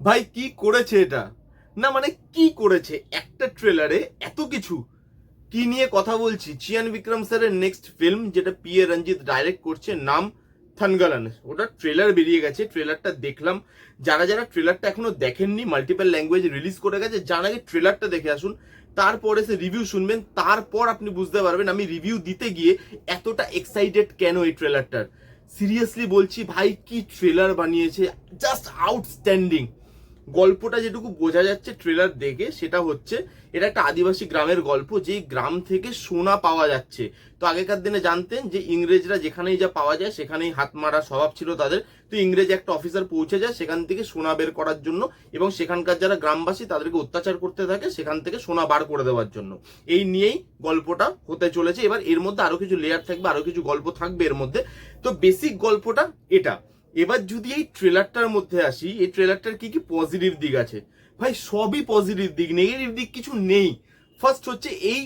ভাই, কি করেছে এটা? না মানে কি করেছে? একটা ট্রেলারে এত কিছু। কি নিয়ে কথা বলছি? চিয়ান বিক্রম স্যারের নেক্সট ফিল্ম যেটা পি এ রঞ্জিত ডাইরেক্ট করছে, নাম থানগালান। ওটা ট্রেলার বেরিয়ে গেছে ট্রেলারটা দেখলাম। যারা যারা ট্রেলারটা এখনও দেখেননি মাল্টিপল ল্যাঙ্গুয়েজ রিলিজ করে গেছে, যার আগে ট্রেলারটা দেখে আসুন, তারপরে সে রিভিউ শুনবেন, তারপর আপনি বুঝতে পারবেন, আমি রিভিউ দিতে গিয়ে এতটা এক্সাইটেড কেন এই ট্রেলারটার সিরিয়াসলি বলছি, ভাই, কি ট্রেলার বানিয়েছে? জাস্ট আউটস্ট্যান্ডিং গল্পটা যেটুকু বোঝা যাচ্ছে ট্রেলার দেখে, সেটা হচ্ছে এটা একটা আদিবাসী গ্রামের গল্প, যেই গ্রাম থেকে সোনা পাওয়া যাচ্ছে। তো আগেকার দিনে জানতেন যে ইংরেজরা যেখানেই যা পাওয়া যায়, সেখানেই হাত মারা স্বভাব ছিল তাদের। তো ইংরেজ একটা অফিসার পৌঁছে যায় সেখান থেকে সোনা বের করার জন্য এবং সেখানকার যারা গ্রামবাসী তাদেরকে অত্যাচার করতে থাকে, সেখান থেকে সোনা বার করে দেওয়ার জন্য। এই নিয়েই গল্পটা হতে চলেছে। এবার এর মধ্যে আরও কিছু লেয়ার থাকবে, আরও কিছু গল্প থাকবে এর মধ্যে। তো বেসিক গল্পটা এটা। এবার যদি এই ট্রেলারটার মধ্যে আসি, এই ট্রেলারটার কি কি পজিটিভ দিক আছে? ভাই, সবই পজিটিভ দিক নেগেটিভ দিক কিছু নেই। ফার্স্ট হচ্ছে এই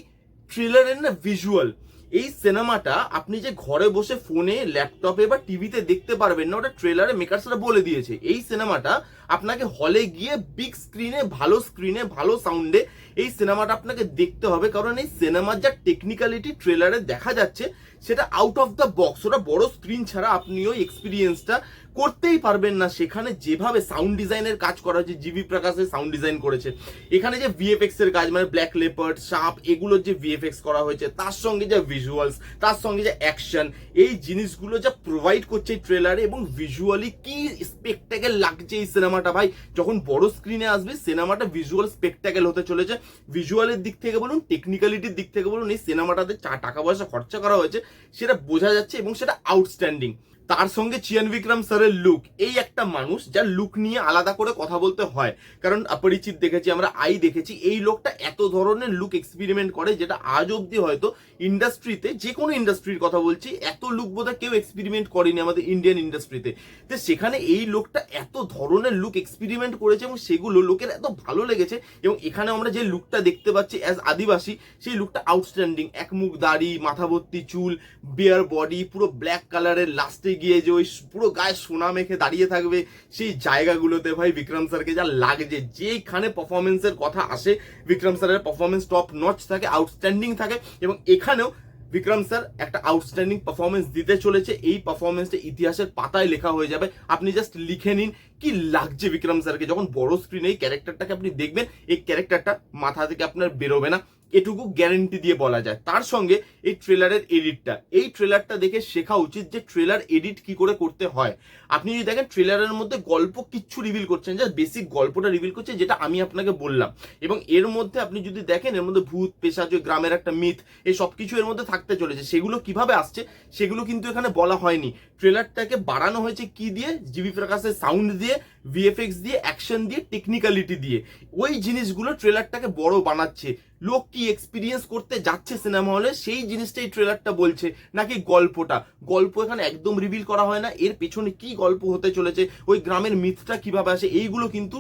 ট্রেলারের না ভিজুয়াল এই সিনেমাটা আপনি যে ঘরে বসে ফোনে ল্যাপটপে বা টিভিতে দেখতে পারবেন না, ওটা ট্রেলারে মেকার্সরা বলে দিয়েছে। এই সিনেমাটা আপনাকে হলে গিয়ে বিগ স্ক্রিনে ভালো স্ক্রিনে ভালো সাউন্ডে এই সিনেমাটা আপনাকে দেখতে হবে। কারণ এই সিনেমার যা টেকনিক্যালিটি ট্রেলারে দেখা যাচ্ছে, সেটা আউট অফ দ্য বক্স ওটা বড় স্ক্রিন ছাড়া আপনি ওই এক্সপিরিয়েন্সটা করতেই পারবেন না। সেখানে যেভাবে সাউন্ড ডিজাইনের কাজ করা হয়েছে জিবি প্রকাশের সাউন্ড ডিজাইন করেছে, এখানে যে ভিএফএক্স এর কাজ মানে ব্ল্যাক লেপার্ড সাপ এগুলোর যে ভিএফএক্স করা হয়েছে, তার সঙ্গে যে ভিজুয়ালস তার সঙ্গে যে অ্যাকশন এই জিনিসগুলো যা প্রোভাইড করছে ট্রেলারে এবং ভিজুয়ালি কি স্পেকটাকেল লাগছে এই সিনেমাটা, ভাই, যখন বড় স্ক্রিনে আসবে, সিনেমাটা ভিজুয়াল স্পেকটাকেল হতে চলেছে। ভিজুয়ালের দিক থেকে বলুন টেকনিক্যালিটির দিক থেকে বলুন, এই সিনেমাটাতে টাকা পয়সা খরচা করা হয়েছে, সেটা বোঝা যাচ্ছে এবং সেটা আউটস্ট্যান্ডিং তার সঙ্গে চিয়ান বিক্রম স্যারের লুক এই একটা মানুষ যার লুক নিয়ে আলাদা করে কথা বলতে হয়। কারণ অপরিচিত দেখেছি, আমরা আই দেখেছি, এই লোকটা এত ধরনের লুক এক্সপেরিমেন্ট করে যেটা আজ অবধি হয়তো ইন্ডাস্ট্রিতে যে কোনো ইন্ডাস্ট্রির কথা বলছি, এত লুক বোধহয় কেউ এক্সপেরিমেন্ট করেনি আমাদের ইন্ডিয়ান ইন্ডাস্ট্রিতে তো সেখানে এই লোকটা এত ধরনের লুক এক্সপেরিমেন্ট করেছে এবং সেগুলো লোকের এত ভালো লেগেছে এবং এখানে আমরা যে লুকটা দেখতে পাচ্ছি অ্যাজ আদিবাসী, সেই লুকটা আউটস্ট্যান্ডিং এক মুখ দাড়ি মাথা ভর্তি চুল বিয়ার বডি পুরো ব্ল্যাক কালারের লাস্টে গিয়ে যে ওই পুরো গায়ে সোনা মেখে দাঁড়িয়ে থাকবে, সেই জায়গাগুলোতে ভাই বিক্রম স্যারকে যা লাগছে। যেখানে পারফরমেন্সের কথা আসে, বিক্রম স্যারের পারফরমেন্স টপ নচ থাকে আউটস্ট্যান্ডিং থাকে এবং এখানেও বিক্রম স্যার একটা আউটস্ট্যান্ডিং পারফরমেন্স দিতে চলেছে। এই পারফরমেন্সটা ইতিহাসের পাতায় লেখা হয়ে যাবে। আপনি জাস্ট লিখে নিন কি লাগছে বিক্রম স্যারকে। যখন বড় স্ক্রিনে এই ক্যারেক্টারটাকে আপনি দেখবেন, এই ক্যারেক্টারটা মাথা থেকে আপনার বেরোবে না। এটুকু গ্যারেন্টি দিয়ে বলা যায়। তার সঙ্গে এই ট্রেলারের এডিটটা এই ট্রেলারটা দেখে শেখা উচিত যে ট্রেলার এডিট কি করে করতে হয়। আপনি যদি দেখেন ট্রেলারের মধ্যে গল্প কিচ্ছু রিভিল করছেন জাস্ট বেসিক গল্পটা রিভিল করছে, যেটা আমি আপনাকে বললাম। এবং এর মধ্যে আপনি যদি দেখেন, এর মধ্যে ভূত ওই গ্রামের একটা মিথ এই সব কিছু এর মধ্যে থাকতে চলেছে। সেগুলো কীভাবে আসছে, সেগুলো কিন্তু এখানে বলা হয়নি। ট্রেলারটাকে বাড়ানো হয়েছে কি দিয়ে? জিবি প্রকাশের সাউন্ড দিয়ে ভিএফএক্স দিয়ে অ্যাকশন দিয়ে টেকনিক্যালিটি দিয়ে। ওই জিনিসগুলো ট্রেলারটাকে বড় বানাচ্ছে। লোক কি এক্সপিরিয়েন্স করতে যাচ্ছে সিনেমা হলে সেই জিনিসটাই ট্রেলারটা বলছে, নাকি গল্পটা? গল্প এখানে একদম রিভিল করা হয় না, এর পেছনে কি গল্প হতে চলেছে, ওই গ্রামের মিথটা কীভাবে আসে, এইগুলো কিন্তু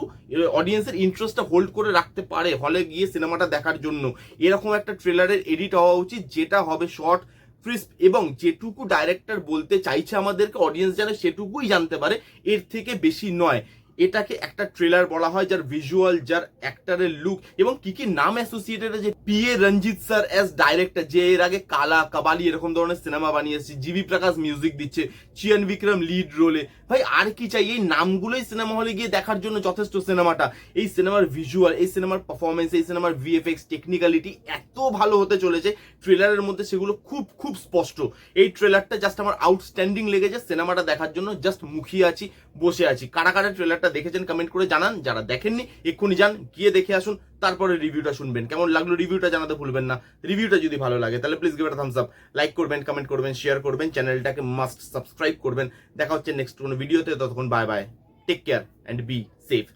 অডিয়েন্সের ইন্টারেস্টটা হোল্ড করে রাখতে পারে হলে গিয়ে সিনেমাটা দেখার জন্য। এরকম একটা ট্রেলারের এডিট হওয়া উচিত, যেটা হবে শর্ট ক্রিস্প এবং যেটুকু ডাইরেক্টর বলতে চাইছে আমাদেরকে অডিয়েন্স যেন সেটুকুই জানতে পারে, এর থেকে বেশি নয়। এটাকে একটা ট্রেলার বলা হয়, যার ভিজুয়াল যার অ্যাক্টারের লুক এবং কি কি নাম অ্যাসোসিয়েটেড আছে P A Ranjith sir as director যে এর আগে কালা, কাবালি এরকম ধরনের সিনেমা বানিয়েছে জিবি প্রকাশ মিউজিক দিচ্ছে চিয়ান বিক্রম লিড রোলে ভাই, আর কি চাই? এই নামগুলোই সিনেমা হলে গিয়ে দেখার জন্য যথেষ্ট সিনেমাটা এই সিনেমার ভিজুয়াল এই সিনেমার পারফরমেন্স এই সিনেমার ভিএফএক্স টেকনিক্যালিটি এত ভালো হতে চলেছে ট্রেলারের মধ্যে সেগুলো খুব খুব স্পষ্ট। এই ট্রেলারটা জাস্ট আমার আউটস্ট্যান্ডিং লেগেছে সিনেমাটা দেখার জন্য জাস্ট মুখিয়ে আছি, বসে আছি। কারা কারা ট্রেলারটা দেখেছেন কমেন্ট করে জানান, যারা দেখেননি, এক্ষুনি যান, গিয়ে দেখে আসুন। তারপরে রিভিউটা শুনবেন। কেমন লাগল রিভিউটা জানাতে ভুলবেন না। রিভিউটা যদি ভালো লাগে, তাহলে প্লিজ গিভ এটা থামস আপ লাইক করবেন কমেন্ট করবেন শেয়ার করবেন চ্যানেলটাকে মাস্ট সাবস্ক্রাইব করবেন। দেখা হচ্ছে নেক্সট কোনো ভিডিওতে ততক্ষণ bye bye take care and be safe